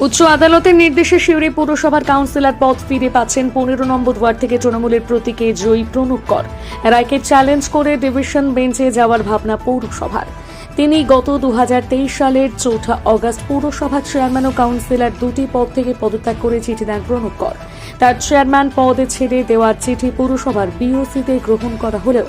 উচ্চ আদালতের নির্দেশে সিউড়ি পৌরসভার কাউন্সিলর পদ ফিরে পাচ্ছেন পনেরো নম্বর ওয়ার্ড থেকে তৃণমূলের প্রতীকে জয়ী প্রণব কর। রায়কে চ্যালেঞ্জ করে ডিভিশন বেঞ্চে যাওয়ার ভাবনা পৌরসভার। তিনি গত দু হাজার তেইশ সালের চৌঠা অগস্ট পৌরসভার চেয়ারম্যান ও কাউন্সিলর দুটি পদ থেকে পদত্যাগ করে চিঠি দেন প্রণব কর তার চেয়ারম্যান পদ ছেড়ে দেওয়ার চিঠি পৌরসভার বিওসিতে গ্রহণ করা হলেও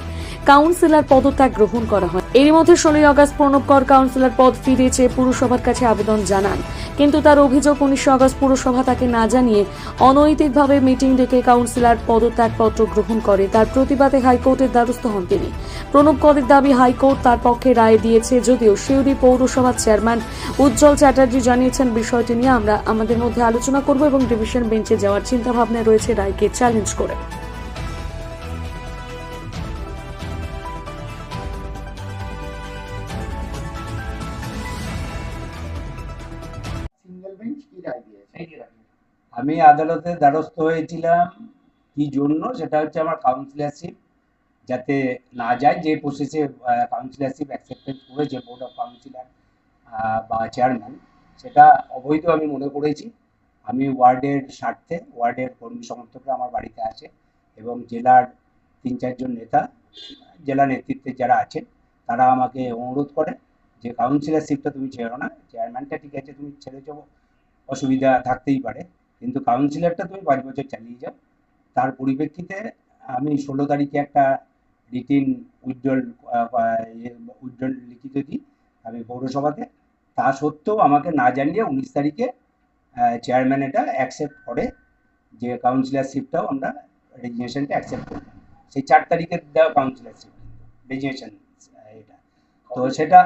কাউন্সিলর পদত্যাগ গ্রহণ করা হয়। এর মধ্যে ষোলোই আগস্ট প্রণব কর কাউন্সিলর পদ ফিরে চেয়ে পুরসভার কাছে আবেদন জানান। কিন্তু তার অভিযোগ উনিশে আগস্ট পুরসভা তাকে না জানিয়ে অনৈতিকভাবে মিটিং ডেকে কাউন্সিলর পদত্যাগপত্র গ্রহণ করে তার প্রতিবাদে হাইকোর্টের দ্বারস্থ হন তিনি। প্রণব করের দাবি হাইকোর্ট তার পক্ষে রায় দিয়েছে যদিও সিউড়ি পৌরসভার চেয়ারম্যান উজ্জ্বল চ্যাটার্জি জানিয়েছেন বিষয়টি নিয়ে আমরা আমাদের মধ্যে আলোচনা করব এবং ডিভিশন বেঞ্চে যাওয়ার চিন্তাভাবনা রয়েছে রায়কে চ্যালেঞ্জ করে। আমি আদালতে দ্বারস্থ হয়েছিলাম। কি জন্য? সেটা হচ্ছে আমার কাউন্সিলরশিপ যাতে না যায় যে প্রসেসে কাউন্সিলরশিপ অ্যাকসেপ্টেড করেছে বোর্ড অফ কাউন্সিলার বা চেয়ারম্যান সেটা অবৈধ আমি মনে করেছি। আমি ওয়ার্ডের স্বার্থে, ওয়ার্ডের কর্মী সমর্থকরা আমার বাড়িতে আছে এবং জেলার তিন চারজন নেতা, জেলা নেতৃত্বে যারা আছেন, তারা আমাকে অনুরোধ করে যে কাউন্সিলরশিপটা তুমি ছেড়ো না চেয়ারম্যানটা ঠিক আছে, তুমি ছেড়ে যাব অসুবিধা থাকতেই পারে, কিন্তু কাউন্সিলরটা তুমি পাঁচ বছর চালিয়ে যাও। তার পরিপ্রেক্ষিতে আমি ষোলো তারিখে একটা রিটিন উইথড্রল উইথড্রল লিখিত দিই আমি পৌরসভাতে। তা সত্ত্বেও আমাকে না জানিয়ে উনিশ তারিখে চেয়ারম্যান এটা অ্যাকসেপ্ট করে যে কাউন্সিলরশিপটাও আমরা রেজিগনেশনটা অ্যাকসেপ্ট করি সেই চার তারিখে দেওয়া কাউন্সিলরশিপ রেজিগনেশন এটা। তো সেটা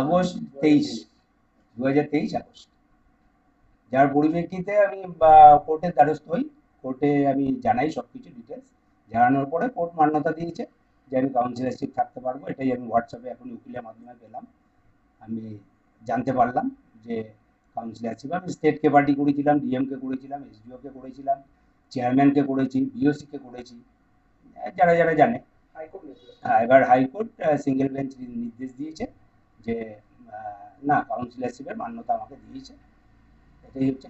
আগস্ট তেইশ দু হাজার তেইশ আগস্ট। যার পরিপ্রেক্ষিতে আমি কোর্টের দ্বারস্থ হই। কোর্টে আমি জানাই সব কিছু ডিটেলস জানানোর পরে কোর্ট মান্যতা দিয়েছে যে আমি কাউন্সিলরশিপ থাকতে পারব। এটাই আমি হোয়াটসঅ্যাপে এখন উকিলের মাধ্যমে পেলাম। আমি জানতে পারলাম যে কাউন্সিলরশিপ আমি স্টেটকে পার্টি করেছিলাম ডিএমকে করেছিলাম এসডিওকে করেছিলাম চেয়ারম্যানকে করেছি বিওসিকে করেছি। যারা যারা জানে। হ্যাঁ এবার হাইকোর্ট সিঙ্গেল বেঞ্চ নির্দেশ দিয়েছে যে না কাউন্সিলরশিপের মান্যতা আমাকে দিয়েছে। এটাই হচ্ছে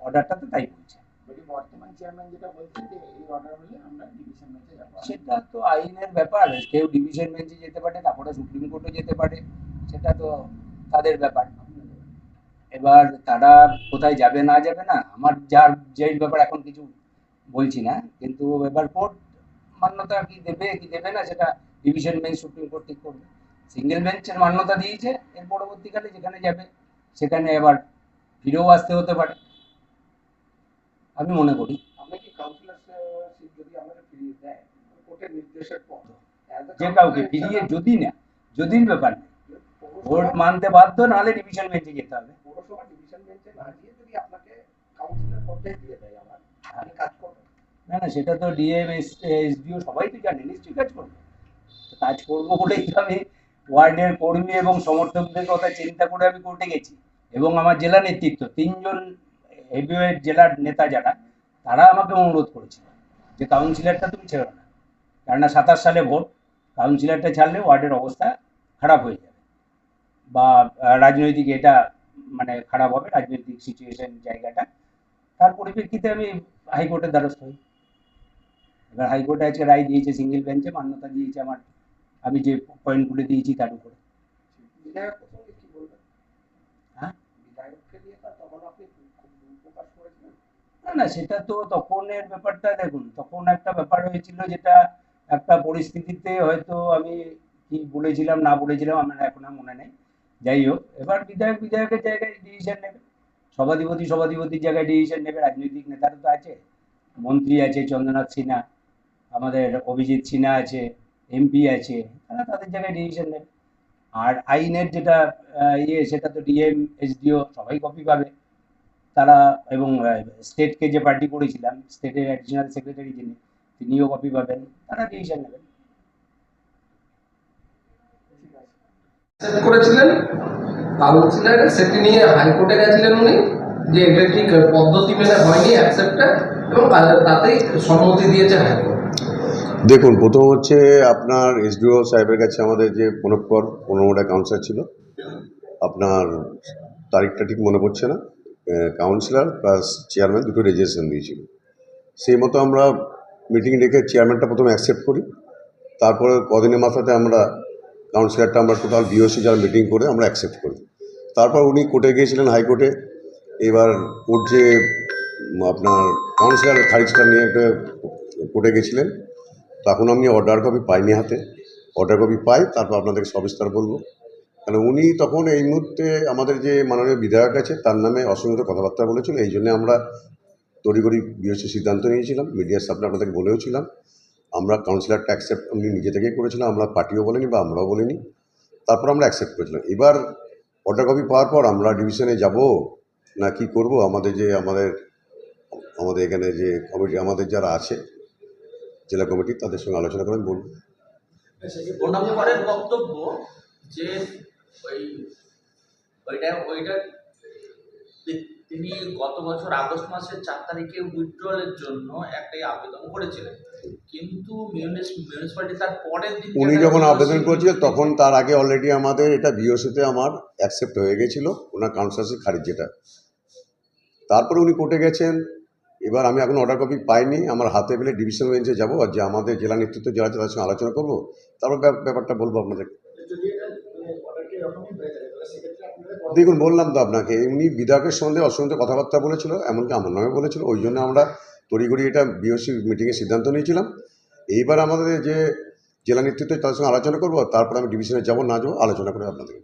অর্ডারটা তো তাই বলছে। বর্তমান চেয়ারম্যান যেটা বলছেন যে হলে আমরা সেটা তো আইনের ব্যাপার, কেউ ডিভিশন বেঞ্চে যেতে পারে, তারপরে সুপ্রিম কোর্টে যেতে পারে, সেটা তো তাদের ব্যাপার। এবার তারা কোথায় যাবে, না যাবে না, আমার যার যেই ব্যাপার, এখন কিছু বলছি না, কিন্তু এবার কোর্ট মান্যতা কি দেবে কি দেবে না, সেটা ডিভিশন বেঞ্চ সুপ্রিম কোর্ট ঠিক করবে। সিঙ্গেল বেঞ্চের মান্যতা দিয়েছে, এর পরবর্তীকালে যেখানে যাবে, সেখানে এবার ফিরেও আসতে হতে পারে আমি মনে করি আমরা কি কাউন্সিলরশিপ যদি আমাদের ফিরিয়ে দেয় কোর্টের নির্দেশের পর মনে করি। যে কাউকে ফিরিয়ে যদি না যদির ব্যাপার নেই। ভোট মানতে বাধ্য নাহলে ডিভিশন বেঞ্চে যেতে হবে। বেঞ্চে না দিয়ে যদি আপনাকে কাউন্সিলর পদে দিয়ে দেয় আবার কাজ করবেন। না না সেটা তো ডিএম এসডিও সবাই তো জানে নিশ্চয়ই কাজ করবে। কাজ করব বলেই তো আমি ওয়ার্ডের কর্মী এবং সমর্থকদের কথা চিন্তা করে আমি কোর্টে গেছি। এবং আমার জেলা নেতৃত্ব তিনজন হেভিওয়েট জেলার নেতা যারা, তারা আমাকে অনুরোধ করেছিল যে কাউন্সিলরটা তুমি ছেড়ো না কেননা সাতাশ সালে ভোট, কাউন্সিলরটা ছাড়লে ওয়ার্ডের অবস্থা খারাপ হয়ে যাবে। বা রাজনৈতিক এটা মানে খারাপ হবে, রাজনৈতিক সিচুয়েশন জায়গাটা। তার পরিপ্রেক্ষিতে আমি হাইকোর্টের দ্বারস্থ হই। এবার হাইকোর্টে আজকে রায় দিয়েছে, সিঙ্গেল বেঞ্চে মান্যতা দিয়েছে আমার। আমি যে পয়েন্টগুলো দিয়েছি তার উপরে বিধায়ক প্রসঙ্গে কি বলবেন হ্যাঁ? বিধায়ককে নিয়ে তো তখন আপনি খুব দুঃখ প্রকাশ করেছিলেন না না, সেটা তো তখনের ব্যাপারটা দেখুন তখন একটা ব্যাপার হয়েছিল যেটা একটা পরিস্থিতিতে হয়তো আমি কি বলেছিলাম, না বলেছিলাম, আমার এখন আর মনে নেই। যাই হোক, এবার বিধায়ক বিধায়কের জায়গায় ডিসিশন নেবে। সভাধিপতি সভাধিপতির জায়গায় ডিসিশন নেবে, রাজনৈতিক নেতারা তো আছে, মন্ত্রী আছে, চন্দ্রনাথ সিনহা, আমাদের অভিজিৎ সিনহা আছে এমপি আছে, তারা তাদের জায়গায় ডিসিশন নেবে। আর আইনের যেটা ইয়ে সেটা তো ডিএম, এসডিও সবাই কপি পাবে। তারা এবং স্টেটকে যে পার্টি করেছিলাম স্টেটের অ্যাডিশনাল সেক্রেটারি যিনি, তিনিও কপি পাবেন। তারা ডিসিশন নেবেন করেছিলেন? কাউন্সিলর সেটি নিয়ে হাইকোর্টে গেছিলেন উনি, যে এটা ঠিক পদ্ধতি মেনে হয়নি অ্যাকসেপ্টেড এবং তাতেই সম্মতি দিয়েছে হাইকোর্ট। দেখুন, প্রথম হচ্ছে আপনার এসডিও সাহেবের কাছে আমাদের যে পুনঃকর পনেরোটা কাউন্সিলর ছিল, আপনার তারিখটা ঠিক মনে পড়ছে না কাউন্সিলর প্লাস চেয়ারম্যান দুটো রেজিস্ট্রেশন দিয়েছিল। সেই মতো আমরা মিটিং ডেকে চেয়ারম্যানটা প্রথমে অ্যাকসেপ্ট করি, তারপরে কদিনের মাথাতে আমরা কাউন্সিলরটা আমরা টোটাল বিওসি যারা মিটিং করে আমরা অ্যাকসেপ্ট করি। তারপর উনি কোর্টে গিয়েছিলেন হাইকোর্টে এবার কোর্ট যে, আপনার কাউন্সিলর খারিজটা নিয়ে একটা কোর্টে গেছিলেন তখন আমি অর্ডার কপি পাইনি হাতে। অর্ডার কপি পাই, তারপর আপনাদেরকে সবিস্তার বলব। কারণ উনি তখন এই মুহূর্তে আমাদের যে মাননীয় বিধায়ক আছে, তার নামে অসংখ্য কথাবার্তা বলেছিল এই জন্য আমরা তড়িঘড়ি বিএসসি সিদ্ধান্ত নিয়েছিলাম। মিডিয়ার সামনে আপনাদেরকে বলেওছিলাম আমরা কাউন্সিলরটা অ্যাকসেপ্ট উনি নিজে থেকেই করেছিলাম আমরা পার্টিও বলিনি বা আমরাও বলিনি। তারপর আমরা অ্যাকসেপ্ট করেছিলাম। এবার অর্ডার কপি পাওয়ার পর আমরা ডিভিশনে যাব না কি করব? আমাদের যে, আমাদের আমাদের এখানে যে কমিটি আমাদের যারা আছে জেলা কমিটি তাদের সঙ্গে আলোচনা করে আমি বলব প্রণামকরের বক্তব্য যে ওই ওইটা ওইটা তিনি গত বছর আগস্ট মাসের চার তারিখে উইথড্রলের জন্য একটাই আবেদন করেছিলেন। কিন্তু মিউনিসিপালিটি তার পরের দিন উনি যখন আবেদন করেছিলেন তখন তার আগে অলরেডি আমাদের এটা বিওসিতে আমার অ্যাকসেপ্ট হয়ে গেছিল। ওনার কাউন্সিলারশিপ খারিজ যেটা। তারপরে উনি কোর্টে গেছেন। এবার আমি এখন অর্ডার কপি পাইনি, আমার হাতে পেলে ডিভিশন বেঞ্চে যাব আর যে আমাদের জেলা নেতৃত্ব যারা তাদের সঙ্গে আলোচনা করব তারপর ব্যাপারটা বলব আপনাদের। দেখুন, বললাম তো আপনাকে এমনি বিধায়কের সঙ্গে অসংখ্য কথাবার্তা বলেছিল, এমনকি আমার নামে বলেছিল, ওই জন্য আমরা তড়িঘড়ি এটা বিওসি মিটিংয়ে সিদ্ধান্ত নিয়েছিলাম। এইবার আমাদের যে জেলা নেতৃত্ব তাদের সঙ্গে আলোচনা করব তারপর আমি ডিভিশনে যাব, না যাব, আলোচনা করে আপনাদের।